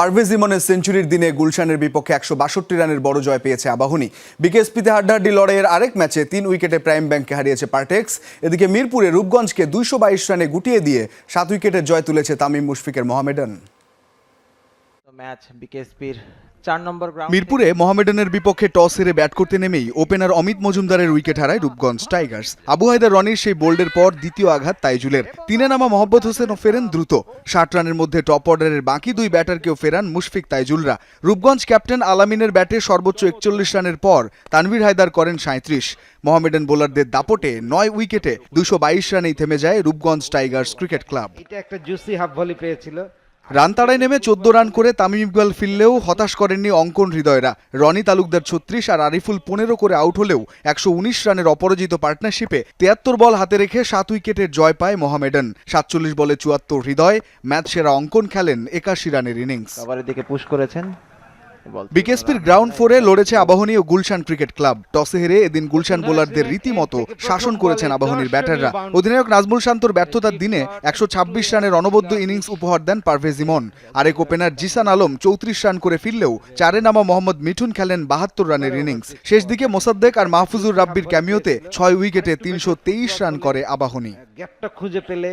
পারভেজ ইমনের সেঞ্চুরির দিনে গুলশানের বিপক্ষে একশো বাষট্টি রানের বড় জয় পেয়েছে আবাহনী। বিকেএসপিতে হাড্ডাহাড্ডি লড়াইয়ের আরেক ম্যাচে তিন উইকেটে প্রাইম ব্যাংককে হারিয়েছে পার্টেক্স। এদিকে মিরপুরে রূপগঞ্জকে দুইশো বাইশ রানে গুটিয়ে দিয়ে সাত উইকেটের জয় তুলেছে তামিম মুশফিকের মোহামেডান। ম্যাচ বিকেএসপির চার নম্বর মিরপুরে মোহামেডানের বিপক্ষে টস হেরে ব্যাট করতে নেমেই ওপেনার অমিত মজুমদারের উইকেট হারায় রূপগঞ্জ টাইগার্স। আবু হায়দার রনির সেই বোল্ডের পর দ্বিতীয় আঘাত তাইজুলের। তিনে নামা মোহাম্মদ হোসেনও ফেরেন দ্রুত। ষাট রানের মধ্যে টপ অর্ডারের বাকি দুই ব্যাটারকেও ফেরান মুশফিক তাইজুলরা। রূপগঞ্জ ক্যাপ্টেন আলামিনের ব্যাটে সর্বোচ্চ একচল্লিশ রানের পর তানভীর হায়দার করেন সাঁত্রিশ মোহামেডান বোলারদের দাপটে নয় উইকেটে দুশো বাইশ রানেই থেমে যায় রূপগঞ্জ টাইগার্স ক্রিকেট ক্লাব। এটা একটা জুসি হাফ ভলি পেয়েছিল। রান তাড়ায় নেমে চোদ্দ রান করে তামিম ইকবাল ফিরলেও হতাশ করেননি অঙ্কন হৃদয়রা। রনি তালুকদার ছত্রিশ আর আরিফুল পনেরো করে আউট হলেও একশো উনিশ রানের অপরাজিত পার্টনারশিপে তিয়াত্তর বল হাতে রেখে সাত উইকেটের জয় পায় মোহামেডান। সাতচল্লিশ বলে চুয়াত্তর হৃদয় ম্যাচ সেরা অঙ্কন খেলেন একাশি রানের ইনিংস। দিকে পুশ করেছেন। বিকেএসপির গ্রাউন্ড ফোরে লড়েছে আবাহনী ও গুলশান ক্রিকেট ক্লাব। টসে হেরে এদিন গুলশান বোলারদের রীতিমতো শাসন করেছেন আবাহনীর ব্যাটাররা। অধিনায়ক নাজমুল শান্তর ব্যর্থতার দিনে একশো ছাব্বিশ রানের অনবদ্য ইনিংস উপহার দেন পারভেজ ইমন। আরেক ওপেনার জিসান আলম চৌত্রিশ রান করে ফিরলেও চারে নামা মোহাম্মদ মিঠুন খেলেন বাহাত্তর রানের ইনিংস। শেষ দিকে মোসাদ্দেক আর মাহফুজুর রাব্বির ক্যামিওতে ছয় উইকেটে তিনশো তেইশ রান করে আবাহনী। গ্যাপটা খুঁজে পেলে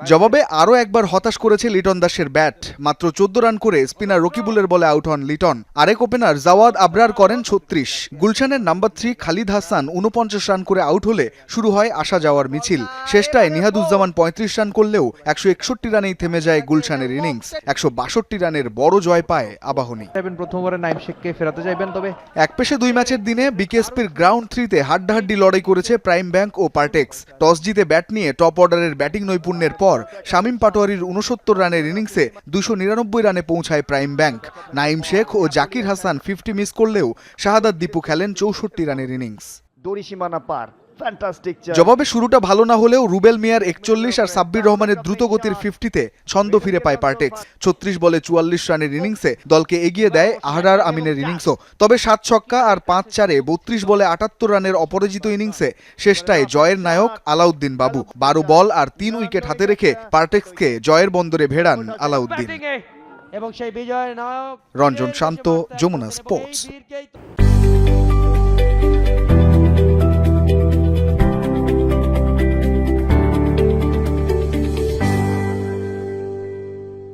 জবাবে আরও একবার হতাশ করেছে লিটন দাসের ব্যাট। মাত্র চোদ্দ রান করে স্পিনার রকিবুলের বলে আউট হন লিটন। আরেক ওপেনার জাওয়াদ আবরার করেন ছত্রিশ। গুলশানের নাম্বার থ্রি খালিদ হাসান উনপঞ্চাশ রান করে আউট হলে শুরু হয় আসা যাওয়ার মিছিল। শেষটায় নিহাদুজ্জামান পঁয়ত্রিশ রান করলেও একশো একষট্টি রানেই থেমে যায় গুলশানের ইনিংস। একশো বাষট্টি রানের বড় জয় পায় আবাহনী। চাইবেন প্রথম ওভারে নাইম শেখকে ফেরাতে চাইবেন তবে এক পেশে দুই ম্যাচের দিনে বিকেএসপির গ্রাউন্ড থ্রিতে হাড্ডাহাড্ডি লড়াই করেছে প্রাইম ব্যাংক ও পার্টেক্স। টস জিতে ব্যাট নিয়ে টপ অর্ডারের ব্যাটিং নৈপুণ্যের পর শামীম পাটোয়ারির উনসত্তর রানের ইনিংসে দুশো নিরানব্বই রানে পৌঁছায় প্রাইম ব্যাংক। নাইম শেখ ও জাকির হাসান ফিফটি মিস করলেও শাহাদাত দীপু খেলেন চৌষট্টি রানের ইনিংস। দড়ি সীমানা পার। জবাবে শুরুটা ভালো না হলেও রুবেল মিয়ার একচল্লিশ আর সাব্বির রহমানের দ্রুত গতির ফিফটিতে ছন্দ ফিরে পায় পার্টেক্স। ছত্রিশ বলে চুয়াল্লিশ রানের ইনিংসে দলকে এগিয়ে দেয় আহরার আমিনের ইনিংসও। তবে সাত ছক্কা আর পাঁচ চারে বত্রিশ বলে আটাত্তর রানের অপরাজিত ইনিংসে শেষটায় জয়ের নায়ক আলাউদ্দিন বাবু। বারো বল আর তিন উইকেট হাতে রেখে পার্টেক্সকে জয়ের বন্দরে ভেড়ান আলাউদ্দিন। এবং সেই বিজয় নায়ক রঞ্জন শান্ত যমুনা স্পোর্টস।